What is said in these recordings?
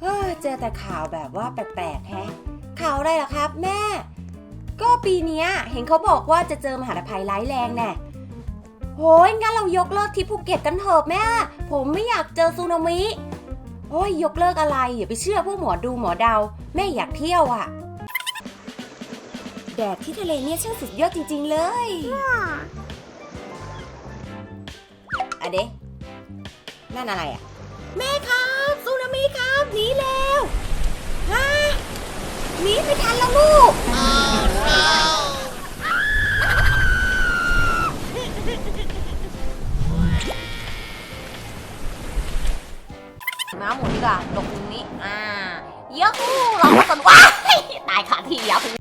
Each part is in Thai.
เฮ้อเจอแต่ข่าวแบบว่าแปลกๆแฮะ ข่าวอะไรล่ะครับ แม่ ก็ปีเนี้ยเห็นเขาบอกว่าจะเจอมหาภัยร้ายแรงแน่โหยงั้นเรายกเลิกทริปภูเก็ตกันเถอะแม่ ผมไม่อยากเจอสึนามิ โอ้ยยกเลิกอะไรอย่าไปเชื่อพวกหมอดูหมอเดา แม่อยากเที่ยวอะ่ะ แดดที่ทะเลเนี่ยช่างสุดยอดจริง ๆ เลยอะเดะนั่นอะไรอะ่ะ แม่ค รับสึนามิครับหนีแล้วฮะหนีไม่ทันแล้วลูกน้ำหมุนดีกว่าลงตรงนี้ อ่ายอะฮู้เราสนว้ายตายขาทีอะส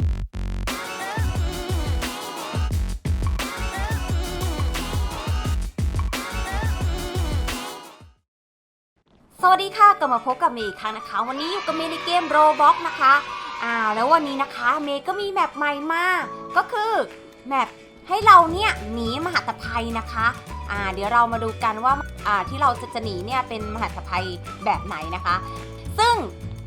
วัสดีค่ะกลับมาพบกับเมย์อีกครั้งนะคะ วันนี้อยู่กับเมย์ในเกมโรบ็อกนะคะอ่าแล้ววันนี้นะคะเมย์ก็มีแมปใหม่มาก็คือแมปให้เราเนี่ยหนีมหาตภัยนะคะอ่าเดี๋ยวเรามาดูกันว่าอ่าที่เราจะจะหนีเนี่ยเป็นมหาภัยแบบไหนนะคะ ซึ่ง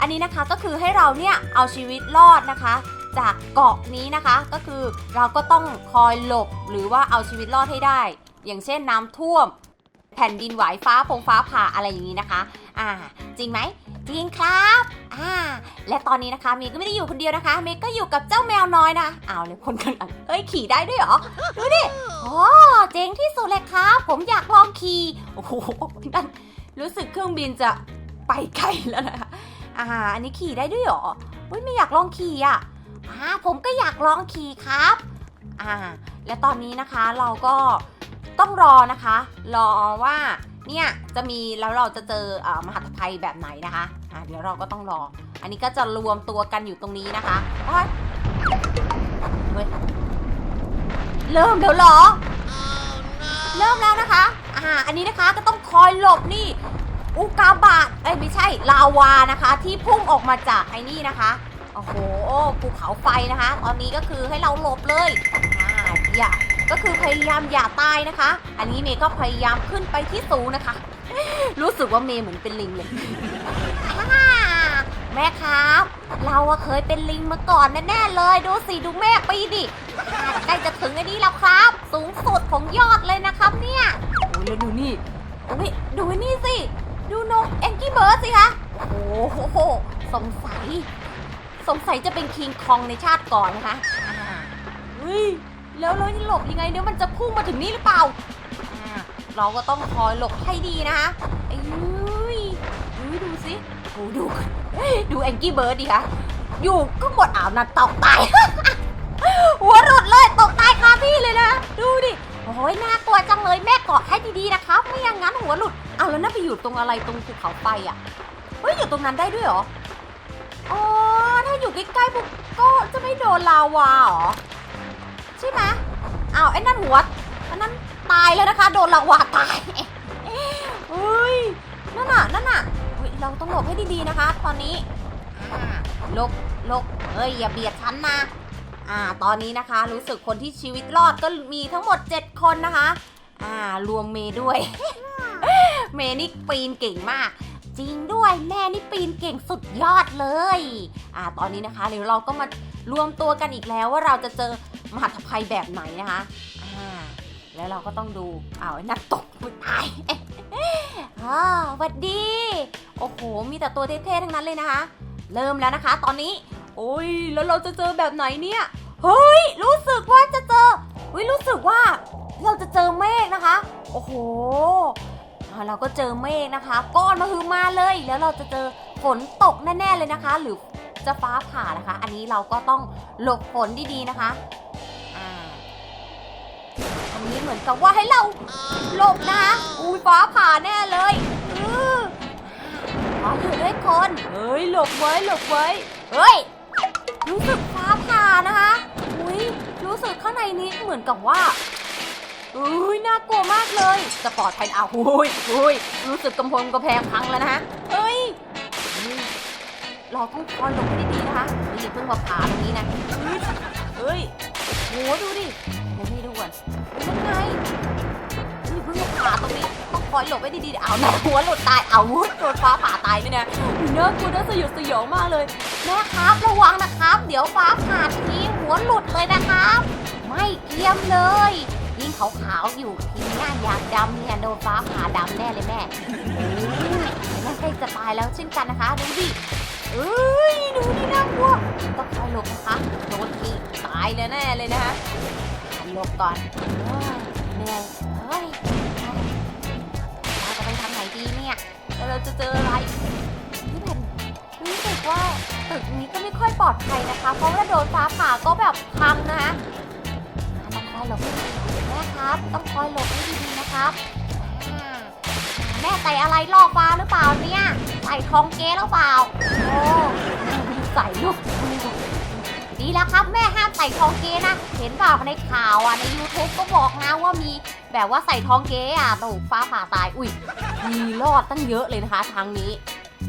อันนี้นะคะก็คือให้เราเนี่ยเอาชีวิตรอดนะคะ จากเกาะนี้นะคะ ก็คือเราก็ต้องคอยหลบหรือว่าเอาชีวิตรอดให้ได้ อย่างเช่นน้ำท่วม แผ่นดินไหวฟ้าพงฟ้าผ่าอะไรอย่างนี้นะคะ อ่า จริงไหมจริงครับอ่าและตอนนี้นะคะเมย์ก็ไม่ได้อยู่คนเดียวนะคะ เมย์ก็อยู่กับเจ้าแมวน้อยนะเอาเลยคนกันอะเอ้ยขี่ได้ด้วยเหรอ ดูดิ โอ้เจ๋งที่สุดเลยครับ ผมอยากลองขี่ โอ้โห นั่นรู้สึกเครื่องบินจะไปไกลแล้วนะคะอ่า อันนี้ขี่ได้ด้วยเหรอเฮ้ยไม่อยากลองขี่อะอ่าผมก็อยากลองขี่ครับ อ่า และตอนนี้นะคะเราก็ ต้องรอนะคะ รอว่าเนี่ยจะมีแล้วเราจะเจออมหัตภัยแบบไหนนะคะอ่าเดี๋ยวเราก็ต้องรอ อันนี้ก็จะรวมตัวกันอยู่ตรงนี้นะคะโอ๊ยเฮ้ยเริ่มเดี๋ยวหรอ เริ่มแล้วนะคะ อ่า อันนี้นะคะก็ต้องคอยหลบนี่ อุกาบาตเอ้ยไม่ใช่ลาวานะคะ ที่พุ่งออกมาจากไอ้นี่นะคะโอ้โหภูเขาไฟนะคะ ตอนนี้ก็คือให้เราหลบเลย อ่าอย่า ก็คือพยายามอย่าตายนะคะ อันนี้เมย์ก็พยายามขึ้นไปที่สูงนะคะ รู้สึกว่าเมย์เหมือนเป็นลิงเลยแม่ครับ เราอะเคยเป็นลิงมาก่อนแน่ๆเลย ดูสิดูแม่ปีดิใกล้จะถึงอันนี้แล้วครับ สูงสุดของยอดเลยนะครับเนี่ยโอ้ยแล้วดูนี่โอ้ยดูนี่สิ ดูนกแองกี้เบิร์ดสิคะโอ้โหสงสัย สงสัยจะเป็นคิงคองในชาติก่อนนะคะอ่าเฮ้ย แล้วเราจะหลบยังไงเนี่ยมันจะพุ่งมาถึงนี่หรือเปล่า เราก็ต้องคอยหลบให้ดีนะคะเอ้ยเฮ้ยดูสิโอ้ดูดูแองกี้เบิร์ดดิคะอยู่ก็หมดอ่าวนะตกตาย หัวหลุดเลยตกตายคาที่เลยนะ ดูดิโอ้ยน่ากลัวจังเลยแม่เกาะให้ดีๆนะครับ ไม่อย่างนั้นหัวหลุดเอาแล้วน่าไปอยู่ตรงอะไรตรงภูเขาไฟอะเฮ้ยอยู่ตรงนั้นได้ด้วยเหรออ๋อถ้าอยู่ใกล้ๆปุ๊บก็จะไม่โดนลาวาเหรอ ใช่ไหมอ้าวไอ้นั่นหัวอันนั้นตายแล้วนะคะ โดนลาวาตายเฮ้ยนั่นน่ะนั่นน่ะเฮ้ยเราต้องหลบให้ดีๆนะคะ ตอนนี้ลบลบเอ้ยอย่าเบียดฉันนะอ่าตอนนี้นะคะ รู้สึกคนที่ชีวิตรอดก็มีทั้งหมด 7 คนนะคะ อ่ารวมเมย์ด้วย เมย์นี่ปีนเก่งมาก จริงด้วยแม่นี่ปีนเก่งสุดยอดเลย อ่าตอนนี้นะคะเดี๋ยวเราก็มารวมตัวกันอีกแล้วว่าเราจะเจอ มหัตภัยแบบไหนนะคะอ่าแล้วเราก็ต้องดูอ้าวไอ้นักตกมันตายอ่าหวัดดี โอ้โห มีแต่ตัวเท่ๆทั้งนั้นเลยนะคะ เริ่มแล้วนะคะ ตอนนี้ โอ้ย แล้วเราจะเจอแบบไหนเนี่ย เฮ้ย รู้สึกว่าจะเจอเฮ้ย รู้สึกว่าเราจะเจอเมฆนะคะ โอ้โห เราก็เจอเมฆนะคะ ก้อนมาคือมาเลย แล้วเราจะเจอฝนตกแน่ๆเลยนะคะ หรือจะฟ้าผ่านะคะ อันนี้เราก็ต้องหลบฝนดีๆนะคะ อันนี้เหมือนกับว่าให้เราหลบนะอุ้ยฟ้าผ่าแน่เลยอือขออยู่ด้วยคนเฮ้ยหลบไว้หลบไว้เฮ้ยรู้สึกฟ้าผ่านะคะอุ้ยรู้สึกข้างในนี้เหมือนกับว่าอุ้ยน่ากลัวมากเลยจะปลอดภัยอ้าวอุ้ยอุ้ยรู้สึกกำพงกระแพงพังแล้วนะเฮ้ยเราต้องคอยหลบให้ดีๆนะคะนี่อย่าเพิ่งมาผ่าตรงนี้นะเฮ้ยโหดูดิ นั่นไงนี่เพิ่งผ่าตรงนี้ต้องคอยหลบไว้ดีๆ เอาหนหัวหลุดตาย เอาวุ้ยโดนฟ้าผ่าตายด้วยนะเนื้อกลัวน่าสยดสยองมากเลย แม่ครับระวังนะครับ เดี๋ยวฟ้าผ่าทีหัวหลุดเลยนะครับ ไม่เอี่ยมเลยยิ่งขาวๆอยู่ทีนี้อยากดำเนี่ยโดนฟ้าผ่าดำแน่เลยแม่แม่ใกล้จะตายแล้วเช่นกันนะคะ ดูดิเอ้ยดูดิน่ากลัวต้องคอยหลบนะคะโดนทีตายแน่ๆเลยนะคะ หลบก่อนเหนื่อยเฮ้ยเราจะไปทางไหนดีเนี่ยเราจะเจออะไรพี่เพนรู้สึกว่าตึกนี้ก็ไม่ค่อยปลอดภัยนะคะ เพราะว่าโดนฟ้าผ่าก็แบบพังนะคะต้องคอยหลบให้ดีๆแม่ครับ ต้องคอยหลบให้ดีๆนะครับแม่ใส่อะไรล่อฟ้าหรือเปล่าเนี่ย ใส่ทองเก๊หรือเปล่า โอ้ใส่ลูก ดีแล้วครับแม่ห้ามใส่ทองเกนะ เห็นเปล่าในข่าวอะใน YouTube ก็บอกนะว่ามีแบบว่าใส่ทองเกอะถูกฟ้าผ่าตาย อุ้ยมีรอดตั้งเยอะเลยนะคะทางนี้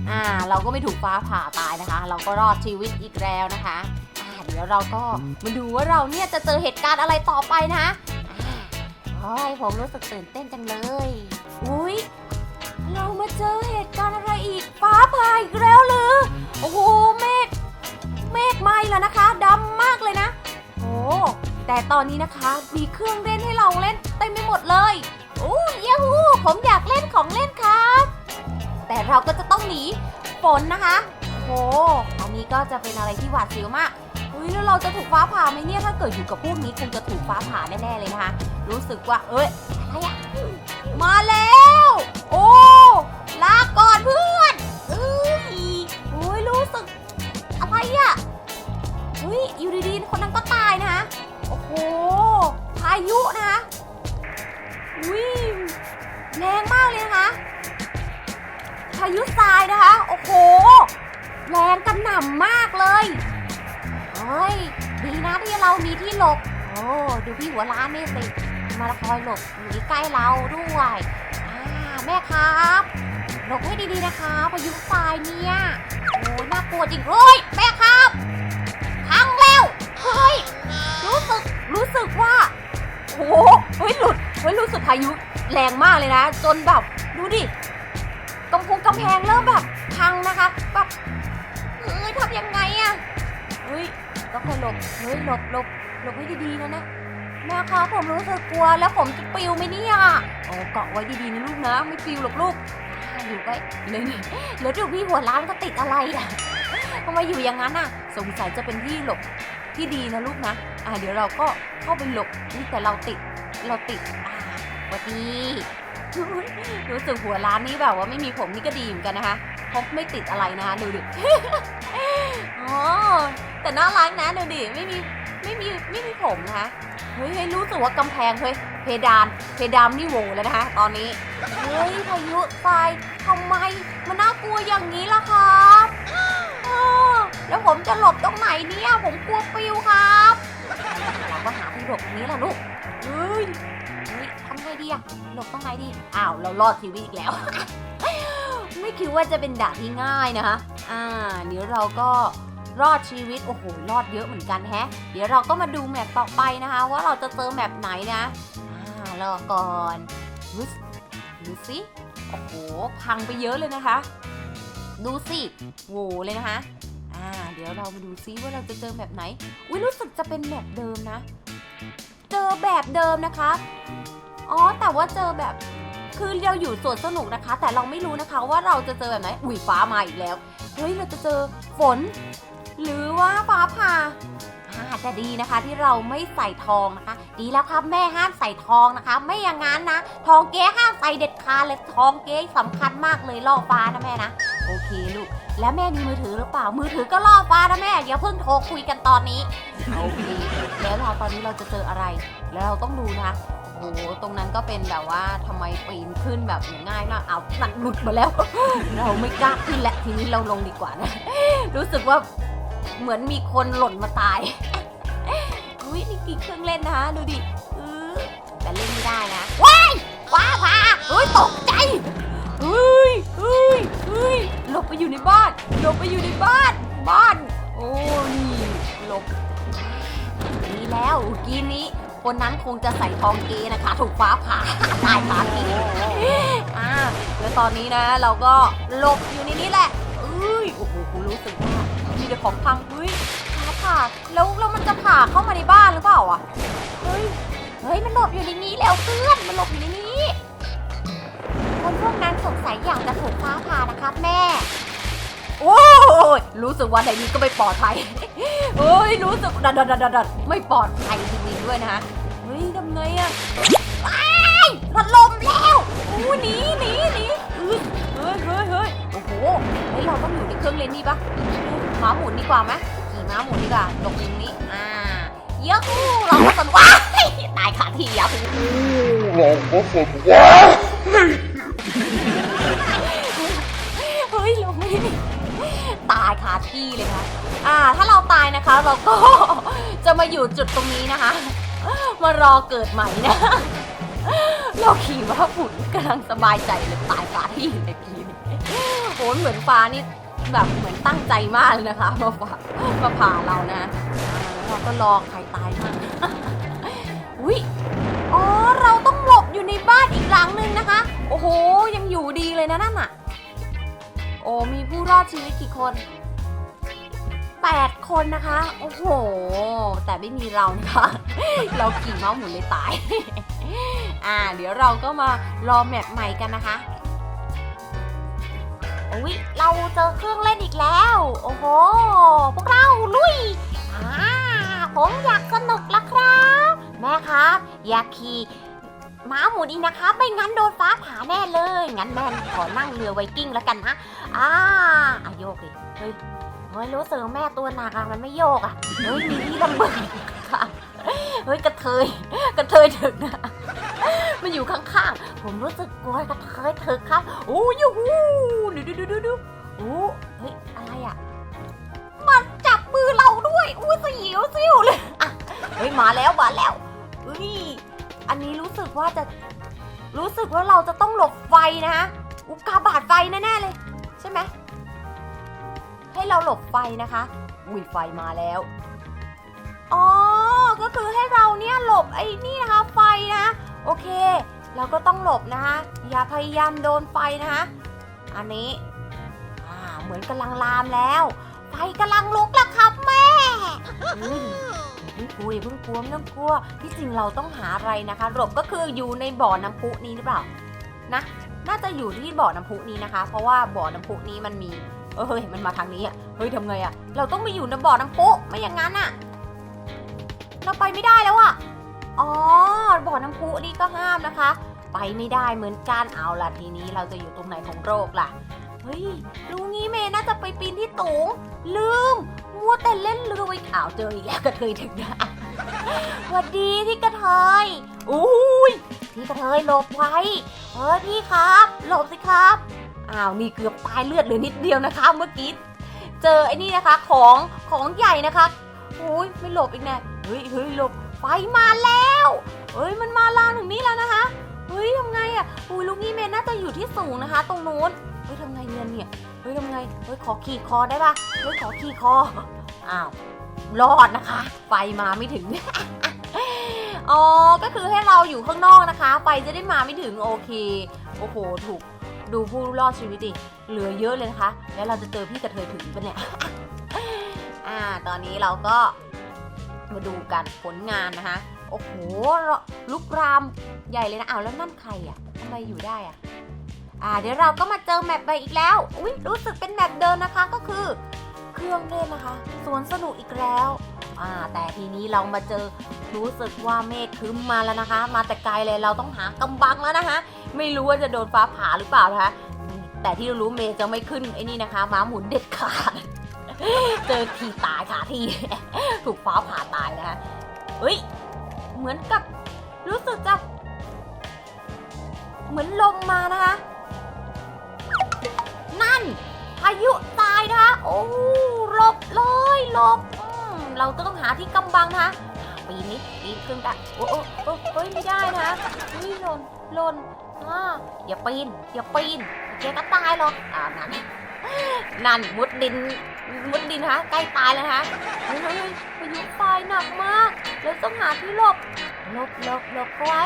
อ่าเราก็ไม่ถูกฟ้าผ่าตายนะคะ เราก็รอดชีวิตอีกแล้วนะคะอ่าเดี๋ยวเราก็มาดูว่าเราเนี่ยจะเจอเหตุการณ์อะไรต่อไปนะอ่าโอ้ยผมรู้สึกตื่นเต้นจังเลย อุ้ยเรามาเจอเหตุการณ์อะไรอีกฟ้าผ่าอีกแล้วหรือ โอ้โหเมฆ เมฆไหม้แล้วนะคะดำมากเลยนะ โอ้แต่ตอนนี้นะคะมีเครื่องเล่นให้เราเล่นเต็มไปหมดเลยโอ้ยาฮูผมอยากเล่นของเล่นครับ แต่เราก็จะต้องหนีฝนนะคะโอ้อันนี้ก็จะเป็นอะไรที่หวาดเสียวมากอุ้ยแล้วเราจะถูกฟ้าผ่าไหมเนี่ยถ้าเกิดอยู่กับพวกนี้คงจะถูกฟ้าผ่าแน่ๆเลยนะคะ รู้สึกว่า เอ้ยอะไรอะมาแล้ว อยู่ดีๆคนนั้นก็ตายนะคะโอ้โหพายุนะคะอุ้ยแรงมากเลยนะคะพายุทรายนะคะ โอ้โห แรงกระหน่ำมากเลยเฮ้ยดีนะที่เรามีที่หลบ โอ้ดูพี่หัวล้านนี่สิมาคอยหลบอยู่ใกล้เราด้วยแม่ครับหลบให้ดีๆนะคะพายุทรายเนี่ยโอ้น่ากลัวจริงเฮ้ยแม่ครับ รู้สึกว่าโอ้โหเฮ้ยหลุดเฮ้ยรู้สึกพายุแรงมากเลยนะ จนแบบดูดิกำพงกำแพงเริ่มแบบพังนะคะแบบเฮ้ยทำยังไงอะเฮ้ยต้องคอยหลบเฮ้ยหลบหลบหลบให้ดีๆนะนะแม่คะผมรู้สึกกลัวแล้วผมจะปลิวไหมเนี่ยโอ้เกาะไว้ดีๆนะลูกนะ ไม่ปลิวหรอกลูกอยู่ไว้เลยแล้วดูพี่หัวร้านก็ติดอะไรอะทำไมอยู่อย่างนั้นอะสงสัยจะเป็นที่หลบ ที่ดีนะลูกนะ อ่าเดี๋ยวเราก็เข้าไปหลบนี่แต่เราติด เราติด อ่าวัดดีรู้สึกหัวร้านนี้แบบว่าไม่มีผมนี่ก็ดีเหมือนกันนะคะเพราะไม่ติดอะไรนะคะดูดิอ๋อแต่น่ารักนะดูดิไม่มีไม่มีไม่มีผมนะคะเฮ้ยรู้สึกว่ากำแพงเฮ้ยเพดานเพดานนี่โหวแล้วนะคะตอนนี้เฮ้ยพายุทรายทำไมมันน่ากลัวอย่างนี้ล่ะครับ แล้วผมจะหลบตรงไหนเนี่ย ผมกลัวปิวครับเราก็หาที่หลบตรงนี้แหละลูกเฮ้ยเฮ้ยทำไงดีอะหลบตรงไหนดี อ้าว เรารอดชีวิตอีกแล้ว ไม่คิดว่าจะเป็นด่านที่ง่ายนะคะ อ่า เดี๋ยวเราก็รอดชีวิต โอ้โห รอดเยอะเหมือนกันแฮะ เดี๋ยวเราก็มาดูแมปต่อไปนะคะ ว่าเราจะเจอแมปไหนนะ อ่ารอก่อนดูสดูสิ โอ้โห พังไปเยอะเลยนะคะ ดูสิโหเลยนะคะ อ่า เดี๋ยวเรามาดูซิว่าเราจะเจอแบบไหน อุ้ยรู้สึกจะเป็นแบบเดิมนะ เจอแบบเดิมนะคะ อ๋อ แต่ว่าเจอแบบ คือเราอยู่สวนสนุกนะคะ แต่เราไม่รู้นะคะว่าเราจะเจอแบบไหน อุ้ยฟ้ามาอีกแล้ว เฮ้ย เราจะเจอฝน หรือว่าฟ้าผ่าอาจจะดีนะคะที่เราไม่ใส่ทองนะคะ ดีแล้วครับแม่ห้ามใส่ทองนะคะ ไม่อย่างนั้นนะ ทองเก๊ห้ามใส่เด็ดขาดเลยทองเก๊สำคัญมากเลยล่อฟ้านะแม่นะ โอเคลูก แล้วแม่มีมือถือหรือเปล่า มือถือก็ล่อฟ้านะแม่อย่าเพิ่งโทรคุยกันตอนนี้โอเคแล้วเราตอนนี้เราจะเจออะไร แล้วเราต้องดูนะคะโอ้โหตรงนั้นก็เป็นแบบว่าทำไมปีนขึ้นแบบง่ายมาก เอาหนักหลุดมาแล้ว เราไม่กล้าขึ้นแล้วทีนี้เราลงดีกว่านะ รู้สึกว่าเหมือนมีคนหล่นมาตาย อุ้ยนี่กี่เครื่องเล่นนะคะดูดิแต่เล่นไม่ได้นะ ว้ายว้าผ่าเฮ้ยตกใจเฮ้ย เฮ้ยเฮ้ยหลบไปอยู่ในบ้านหลบไปอยู่ในบ้าน บ้าน โอ้นี่หลบดีแล้วกีนี้ คนนั้นคงจะใส่ทองเกนะคะ ถูกฟ้าผ่าตายคาที่อ่าแล้วตอนนี้นะเราก็หลบอยู่ในนี้แหละเอ้ยโอ้โหกูรู้สึกว่ามีแต่ของพังเฮ้ยฟ้าผ่าแล้วแล้วมันจะผ่าเข้ามาในบ้านหรือเปล่าอะเฮ้ยเฮ้ยมันหลบอยู่ในนี้แล้วเพื่อนมันหลบอยู่ในนี้ คนพวกนั้นสงสัยอยากจะถูกฟ้าผ่านะครับแม่ โอ้ยรู้สึกว่าในนี้ก็ไม่ปลอดภัยเฮ้ยรู้สึกดัดดัดดัดดัดไม่ปลอดภัยจริงๆด้วยนะฮะเฮ้ยทำไงอะว้ายพัดลมแล้วอู้หนีหนีหนีเฮ้ยเฮ้ยเฮ้ยเฮ้ยโอ้โหเฮ้ยเราต้องอยู่ในเครื่องเล่นนี่ปะหมาหมุนดีกว่าไหมขี่ม้าหมุนดีกว่าหลบอย่างนี้อ่าเยอะคู่เราก็สนว้ายตายขาที่ยาคูเราก็สนว่า ตายคาที่เลยค่ะอ่า ถ้าเราตายนะคะ เราก็จะมาอยู่จุดตรงนี้นะคะ มารอเกิดใหม่นะ เราขี่ว่าผุนกำลังสบายใจเลยตายคาที่เลยกีนี้โหเหมือนฟ้านี่แบบเหมือนตั้งใจมากเลยนะคะมาผ่ามาผ่าเรานะอ่าแล้วเราก็รอใครตายมากอุ้ยอ๋อ เราต้องหลบอยู่ในบ้านอีกหลังนึงนะคะ โอ้โห ยังอยู่ดีเลยนะนั่นน่ะ มีผู้รอดชีวิตกี่คน 8 คนนะคะ โอ้โห แต่ไม่มีเรานะคะ เราขี่เมาส์หมุนเลยตาย อ่า เดี๋ยวเราก็มารอแมปใหม่กันนะคะอุ๊ยเราเจอเครื่องเล่นอีกแล้ว โอ้โห พวกเราลุยอ่าผมอยากสนุกละครับ แม่ครับ อยากขี่ ม้าหมุนอีกนะคะ ไม่งั้นโดนฟ้าผ่าแน่เลย งั้นแม่ขอนั่งเรือไวกิ้งแล้วกันนะอ่าอโยกดิเฮ้ยเฮ้ยรู้สึกแม่ตัวหนักอะมันไม่โยกอะเฮ้ยมีที่ลำบิกค่ะเฮ้ยกระเทยกระเทยถึกนะมันอยู่ข้างๆ ผมรู้สึกกลัวกระเทยถึกครับโอ้ยูหูดูดูดูดูดูโอ้เฮ้ยอะไรอะมันจับมือเราด้วยอู้สยิวซิวเลยอะเฮ้ยมาแล้วมาแล้วเฮ้ย อันนี้รู้สึกว่าจะรู้สึกว่าเราจะต้องหลบไฟนะอุกกาบาตไฟแน่ๆเลย ใช่ไหมให้เราหลบไฟนะคะอุ้ยไฟมาแล้วอ๋อก็คือให้เราเนี่ยหลบไอ้นี่นะคะไฟนะโอเค เราก็ต้องหลบนะคะอย่าพยายามโดนไฟนะคะอันนี้อ่าเหมือนกำลังลามแล้ว ไฟกำลังลุกแล้วครับแม่ พิ่งกลัวอย่าเพิ่งกลัวไม่ต้องกลัวที่จริงเราต้องหาอะไรนะคะหลบก็คืออยู่ในบ่อน้ำพุนี้หรือเปล่านะน่าจะอยู่ที่บ่อน้ำพุนี้นะคะ เพราะว่าบ่อน้ำพุนี้มันมีเออเฮ้ยมันมาทางนี้อะเฮ้ยทำไงอะเราต้องไปอยู่ในบ่อน้ำพุไม่อย่างนั้นอะ เราไปไม่ได้แล้วอะอ๋อบ่อน้ำพุนี่ก็ห้ามนะคะ ไปไม่ได้เหมือนกันเอาล่ะทีนี้เราจะอยู่ตรงไหนของโลกล่ะเฮ้ยรู้งี้เมย์น่าจะไปปีนที่ตูงลืม มัวแต่เล่นเรือไว้ข่าวเจออีกแล้วกระเทยถึงนะสวัสดีที่กระเทยอุ้ยพี่กระเทยหลบไว้เฮ้ยพี่ครับหลบสิครับอ้าวนี่เกือบตายเลือดเหลือนิดเดียวนะคะ เมื่อกี้เจอไอ้นี่นะคะของของใหญ่นะคะโอ้ยไม่หลบอีกแน่เฮ้ยเฮ้ยหลบไฟมาแล้วเฮ้ยมันมาลางถึงนี้แล้วนะคะเฮ้ยทำไงอะอุ้ยลูกนี่เมนน่าจะอยู่ที่สูงนะคะ ตรงนู้นเฮ้ยทำไงเนี่ยเนี่ยเฮ้ยทำไงเฮ้ยขอขี่คอได้ปะเฮ้ยขอขี่คอ อ้าวรอดนะคะ ไฟมาไม่ถึง อ๋อ ก็คือให้เราอยู่ข้างนอกนะคะ ไฟจะได้มาไม่ถึงโอเค โอ้โห ถูกดูผู้รอดชีวิตดิเหลือเยอะเลยนะคะ แล้วเราจะเจอพี่กระเทยถึงปะเนี่ย อ่า ตอนนี้เราก็มาดูกันผลงานนะคะ โอ้โห ลุกรามใหญ่เลยนะอ้าวแล้วนั่นใครอะทำไมอยู่ได้อะ อ่า เดี๋ยวเราก็มาเจอแมปใหม่อีกแล้ว อุ้ยรู้สึกเป็นแมปเดิมนะคะ ก็คือ เครื่องเล่นนะคะสวนสนุกอีกแล้วอ่าแต่ทีนี้เรามาเจอรู้สึกว่าเมฆครึ้มมาแล้วนะคะ มาแต่ไกลเลยเราต้องหากำบังแล้วนะคะ ไม่รู้ว่าจะโดนฟ้าผ่าหรือเปล่านะคะแต่ที่รู้เมย์จะไม่ขึ้นไอ้นี่นะคะม้าหมุนเด็ดขาดเจอทีตายค่ะที่ถูกฟ้าผ่าตายนะคะเฮ้ยเหมือนกับรู้สึกจะเหมือนลมมานะคะ นั่นพายุ นะคะ โอ้หลบเลยหลบอืมเราก็ต้องหาที่กำบังนะคะปีนนี้ปีนขึ้นได้โอ้โอ้โอ้เฮ้ยไม่ได้นะคะเฮ้ยหล่นหล่นอ่าอย่าปีนอย่าปีนแกก็ตายหรอกอ่านั่นนั่นมุดดินมุดดินนะคะใกล้ตายแล้วนะเฮ้ยเฮ้ยเฮ้ยพายุไฟหนักมากเราต้องหาที่หลบหลบหลบหลบไว้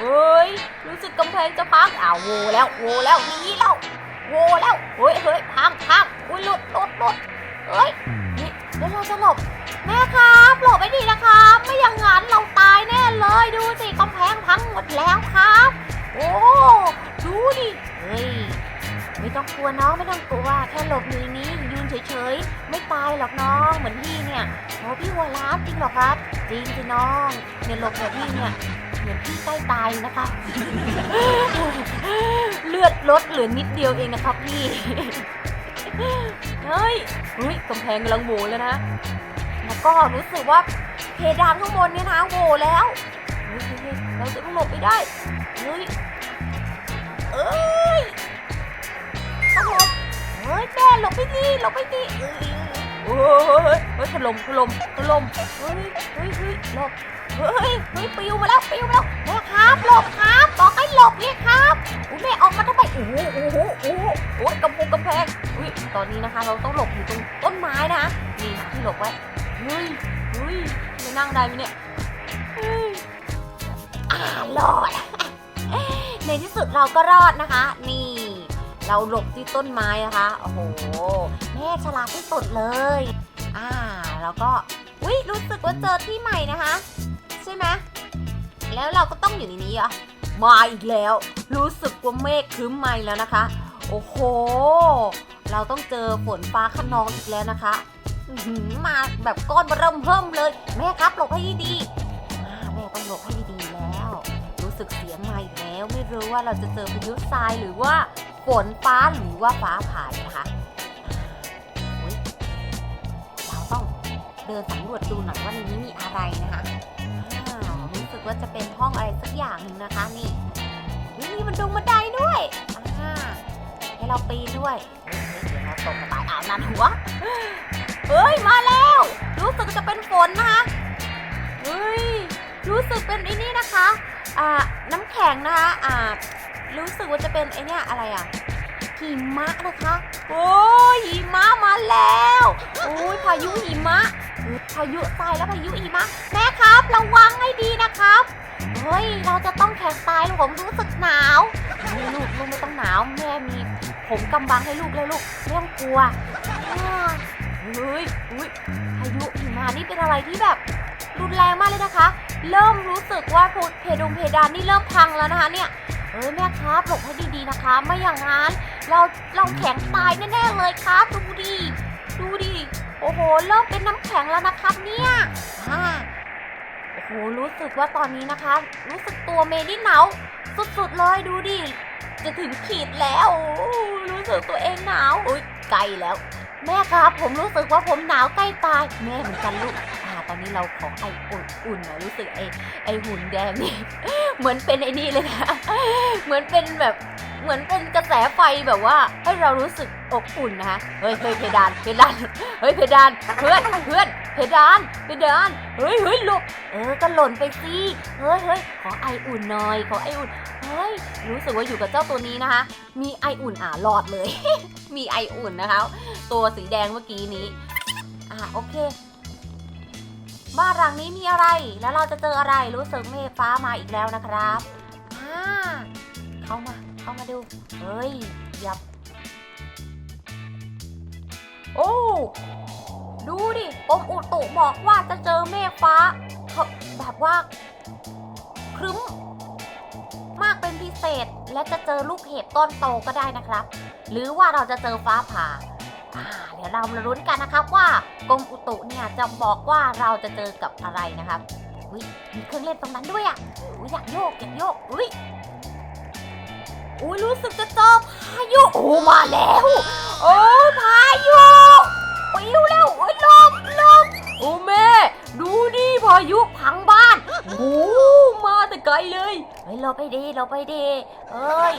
เฮ้ยรู้สึกกำแพงจะพังอ้าวโวแล้วโวแล้วหนีแล้ว โวแล้ว เฮ้ยเฮ้ยพังพังอุ้ยหลุดหลุดหลุดเฮ้ยนี่เดี๋ยวเราจะหลบ แม่ครับหลบไม่ดีนะครับ ไม่อย่างนั้นเราตายแน่เลยดูสิกำแพงพังหมดแล้วครับ โอ้ดูดิเฮ้ยไม่ต้องกลัวน้องไม่ต้องกลัวแค่หลบหนีนี้ยืนเฉยๆ ไม่ตายหรอกน้องเหมือนพี่เนี่ยโอ้พี่หัวล้านจริงหรอครับ จริงสิน้องเนี่ยหลบแบบพี่เนี่ย มือนพี่ใกล้ตายนะคะ เลือดลดเหลือนิดเดียวเองนะครับพี่ เฮ้ยเฮ้ยกำแพงกำลังโหวแล้วนะ แล้วก็รู้สึกว่าเพดานข้างบนเนี่ยนะโหวแล้วเราจะต้องหลบไปได้ เฮ้ย เอ้ยต้องหลบเฮ้ยแม่หลบไปดีหลบไปดีเอ้ยโอ้ยเฮ้ยถล่มถล่มถล่มเฮ้ยเฮ้ยเฮ้ยหลบ เฮ้ยเฮ้ยปิวมาแล้วปิวมาแล้วแม่ครับหลบครับบอกให้หลบเนี่ยครับอุ้ยแม่ออกมาทำไมโอ้โหโอ้โหโอ้โหโอ้ยกำพงกำแพงอุ้ยตอนนี้นะคะ เราต้องหลบอยู่ตรงต้นไม้นะนี่ที่หลบไว้เฮ้ยเฮ้ยจะนั่งได้ไหมเนี่ยเฮ้ยอ่ารอดในที่สุดเราก็รอดนะคะ นี่เราหลบที่ต้นไม้นะคะโอ้โหแม่ฉลาดที่สุดเลย อ่าแล้วก็อุ้ยรู้สึกว่าเจอที่ใหม่นะคะ ช่ไหมแล้วเราก็ต้องอยู่ในนี้เหรอมาอีกแล้ว รู้สึกว่าเมฆครึ้มมาแล้วนะคะ โอ้โห เราต้องเจอฝนฟ้าขนองอีกแล้วนะคะมาแบบก้อนเริ่มเพิ่มเลย แม่ครับหลบให้ดีแม่ต้องหลบให้ดีแล้ว รู้สึกเสียงมาอีกแล้วไม่รู้ว่าเราจะเจอพายุทรายหรือว่าฝนฟ้าหรือว่าฟ้าผ่านะคะเราต้องเดินสำรวจดูหน่อยว่าในนี้มีอะไรนะคะ ว่าจะเป็นห้องอะไรสักอย่างหนึ่งนะคะนี่อุ๊ยมีมันดงบันไดด้วยอ่าให้เราปีนด้วยเฮ้เดี๋ยวเราตกกระต่ายอ่าวนันหัวเฮ้ยมาแล้ว รู้สึกจะเป็นฝนนะคะเฮ้ยรู้สึกเป็นไอ้นี่นะคะอ่าน้ำแข็งนะคะอ่ารู้สึกว่าจะเป็นไอเนี่ยอะไรอะหิมะนะคะ โอ้ยหิมะมาแล้ว โอ้ยพายุหิมะายุทรายแล้วพายุหิมะแม่ครับระวังให้ดีนะครับเฮ้ยเราจะต้องแข่งตายผมรู้สึกหนาวนี่ลูกลูกไม่ต้องหนาวแม่มีผมกำบังให้ลูกเลยลูกไม่ต้องกลัวเฮ้ยอุ้ยพายุหิมะนี่เป็นอะไรที่แบบรุนแรงมากเลยนะคะ เริ่มรู้สึกว่าเพดงเพดานนี่เริ่มพังแล้วนะคะเนี่ยเอ้ยแม่ครับหลบให้ดีๆนะคะ ไม่อย่างนั้นเราเราแข็งตายแน่ๆเลยครับดูดิดูดิ โอ้โห เริ่มเป็นน้ำแข็งแล้วนะครับเนี่ยอ่าโอ้โห รู้สึกว่าตอนนี้นะคะ รู้สึกตัวเมนี่หนาวสุดๆเลยดูดิ จะถึงขีดแล้วโอ้รู้สึกตัวเองหนาวอุ้ยใกล้แล้ว แม่ครับ ผมรู้สึกว่าผมหนาวใกล้ตาย แม่เหมือนกันลูกอ่าตอนนี้เราขอไออุ่นๆหน่อยรู้สึกไอไอหุ่นแดงนี่ เหมือนเป็นไอ้นี่เลยนะ เหมือนเป็นแบบ เหมือนเป็นกระแสไฟแบบว่า ให้เรารู้สึกอบอุ่นนะคะเฮ้ยเฮ้ยเพดานเพดานเฮ้ยเพดานเพื่อนเพื่อนเพดานเพดานเฮ้ยเฮ้ยหลบเออก็หล่นไปสิเฮ้ยเฮ้ยขอไออุ่นหน่อย ขอไออุ่นเฮ้ยรู้สึกว่าอยู่กับเจ้าตัวนี้นะคะ มีไออุ่นอ่ารอดเลย มีไออุ่นนะคะ ตัวสีแดงเมื่อกี้นี้อ่าโอเคบ้านหลังนี้มีอะไรแล้วเราจะเจออะไรรู้สึกเมฆฟ้ามาอีกแล้วนะครับอ่า มาเข้ามาดู เฮ้ยยับ โอ้ ดูดิกรมอุตุบอกว่าจะเจอเมฆฟ้า แบบว่าครึ้ม มากเป็นพิเศษ และจะเจอลูกเห็บต้นโตก็ได้นะครับ หรือว่าเราจะเจอฟ้าผ่าอ่าเดี๋ยวเรามาลุ้นกันนะครับว่ากรมอุตุเนี่ยจะบอกว่าเราจะเจอกับอะไรนะครับ อุ้ยมีเครื่องเล่นตรงนั้นด้วยอะอุ้ยอยากโยกอยากโยกอุ้ย อุ้ยรู้สึกจะเจอพายุโอ้มาแล้ว โอ้พายุปิวแล้วโอ้ยลมลมโอ้แม่ ดูดิพายุพังบ้านโอ้มาแต่ไกลเลยเฮ้ยเราไปดีเราไปดีเอ้ย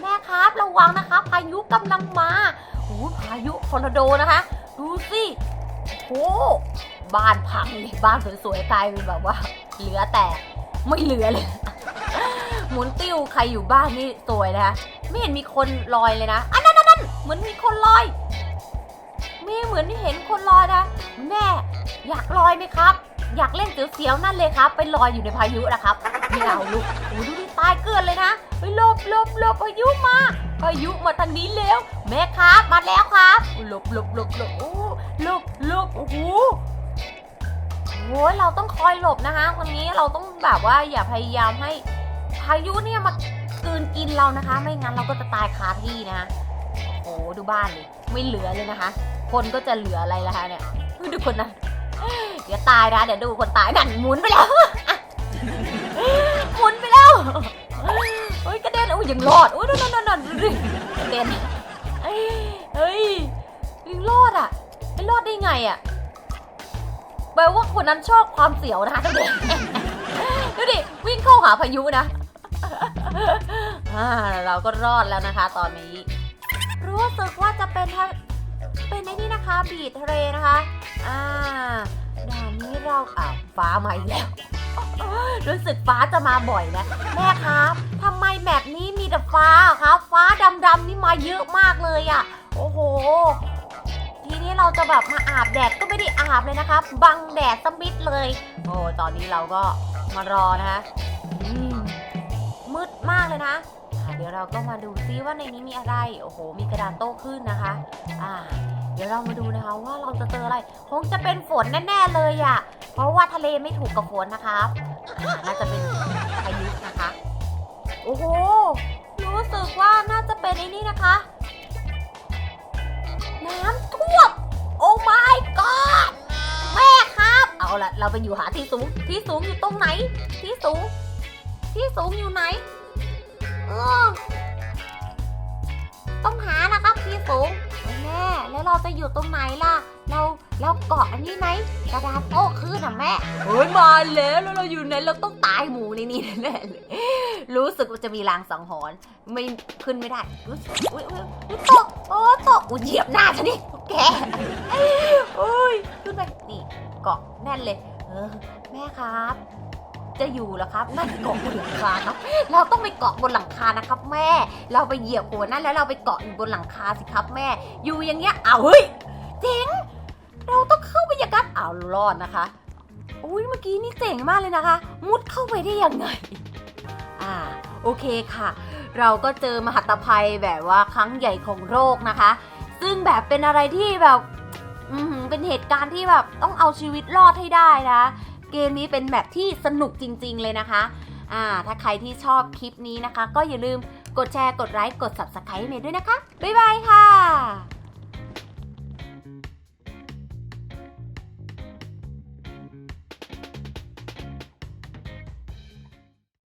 แม่ครับระวังนะคะ พายุกำลังมาโอ้พายุทอร์นาโดนะคะ ดูสิโอ้บ้านพังเลยบ้านสวยๆกลายเป็นแบบว่า เหลือแต่ไม่เหลือเลย หมุนติ้วใครอยู่บ้านนี่สวยนะคะไม่เห็นมีคนลอยเลยนะอันนั้นนั่นนั่นเหมือนมีคนลอยมีเหมือนเห็นคนลอยนะแม่อยากลอยไหมครับ อยากเล่นเสียวๆนั่นเลยครับไปลอยอยู่ในพายุนะครับไม่เอาลูกโอ้ดูดิตายเกลือนเลยนะไปหลบหลบหลบพายุมาพายุมาทางนี้แล้ว แม่ครับมาแล้วครับหลบหลบหลบหลบโอ้หลบหลบโอ้โหโอ้ยเราต้องคอยหลบนะคะวันนี้เราต้องแบบว่าอย่าพยายามให้ ยุเนี่ยมากืนกินเรานะคะ ไม่งั้นเราก็จะตายคาที่นะโอ้โหดูบ้านดิไม่เหลือเลยนะคะ คนก็จะเหลืออะไรล่ะคะเนี่ยดูคนนั้นเดี๋ยวตายนะเดี๋ยวดูคนตายนั่นหมุนไปแล้วหมุนไปแล้วเฮ้ยกระเด็นโอ้ยยังรอดโอ้ยนั่นนั่นนั่นดูดิกระเด็นเฮ้ยเฮ้ยยังรอดอะไม่รอดได้ไงอะแปลว่าคนนั้นชอบความเสียวนะคะดูดิดูดิวิ่งเข้าหาพายุนะ อ่าเราก็รอดแล้วนะคะ ตอนนี้ รู้สึกว่าจะเป็นทะเป็นในนี่นะคะ บีทะเลนะคะ อ่าด่านนี้เราอ้าวฟ้ามาอีกแล้ว รู้สึกฟ้าจะมาบ่อยนะ แม่ครับทำไมแบบนี้มีแต่ฟ้าครับ ฟ้าดำๆนี่มาเยอะมากเลยอะ่ะ โอ้โห ทีนี้เราจะแบบมาอาบแดดก็ไม่ได้อาบเลยนะครับบังแดดสมิดเลย โอ้ตอนนี้เราก็มารอนะคะ มืดมากเลยนะะเดี๋ยวเราก็มาดูซิว่าในนี้มีอะไร โอ้โห มีกระดานโต้ขึ้นนะคะ อ่า เดี๋ยวเรามาดูนะคะว่าเราจะเจออะไร คงจะเป็นฝนแน่ๆเลยอะ่ะ เพราะว่าทะเลไม่ถูกกับฝนนะครับอ่าน่าจะเป็นพายุนะคะ โอ้โห รู้สึกว่าน่าจะเป็นไอ้นี่นะคะ น้ำท่วม โอ้ my god แม่ครับ เอาละเราไปอยู่หาที่สูง ที่สูงอยู่ตรงไหน ที่สูง ที่สูงอยู่ไหนเออต้องหานะครับที่สูงแม่แล้วเราจะอยู่ตรงไหนล่ะ เราเราเกาะอันนี้ไหมกระดานโต้คลื่นอะแม่เฮ้ยมาแล้วแล้วเราอยู่ไหนเราต้องตายหมูในนี้แน่เลยรู้สึกว่าจะมีรางสังหรณ์ไม่ขึ้นไม่ได้อุ๊ยอุ๊ยอุ๊ยอุ๊ยตกโอ้ตกอุ้ยเหยียบหน้าฉันนี่แกโอ้ยขึ้นไปนี่เกาะแน่นเลยเออแม่ครับ จะอยู่เหรอครับนั่นเกาะบนหลังคาครับ เราต้องไปเกาะบนหลังคานะครับ แม่ เราไปเหยียบหัวนั่นแล้วเราไปเกาะอยู่บนหลังคาสิครับ แม่ อยู่อย่างเงี้ยอ้าวเฮ้ยเจ๋ง เราต้องเข้าไปย่างนั้นอ้าวรอดนะคะอุ้ยเมื่อกี้นี่เจ๋งมากเลยนะคะ มุดเข้าไปได้ยังไง อ่าโอเคค่ะ เราก็เจอมหัตภัยแบบว่าครั้งใหญ่ของโลกนะคะ ซึ่งแบบเป็นอะไรที่แบบเป็นเหตุการณ์ที่แบบต้องเอาชีวิตรอดให้ได้นะ เกมนี้เป็นแบบที่สนุกจริง ๆ เลยนะคะอ่าถ้าใครที่ชอบคลิปนี้นะคะ ก็อย่าลืมกดแชร์ กดไลค์ กด subscribe เมย์ด้วยนะคะ บ๊ายบายค่ะ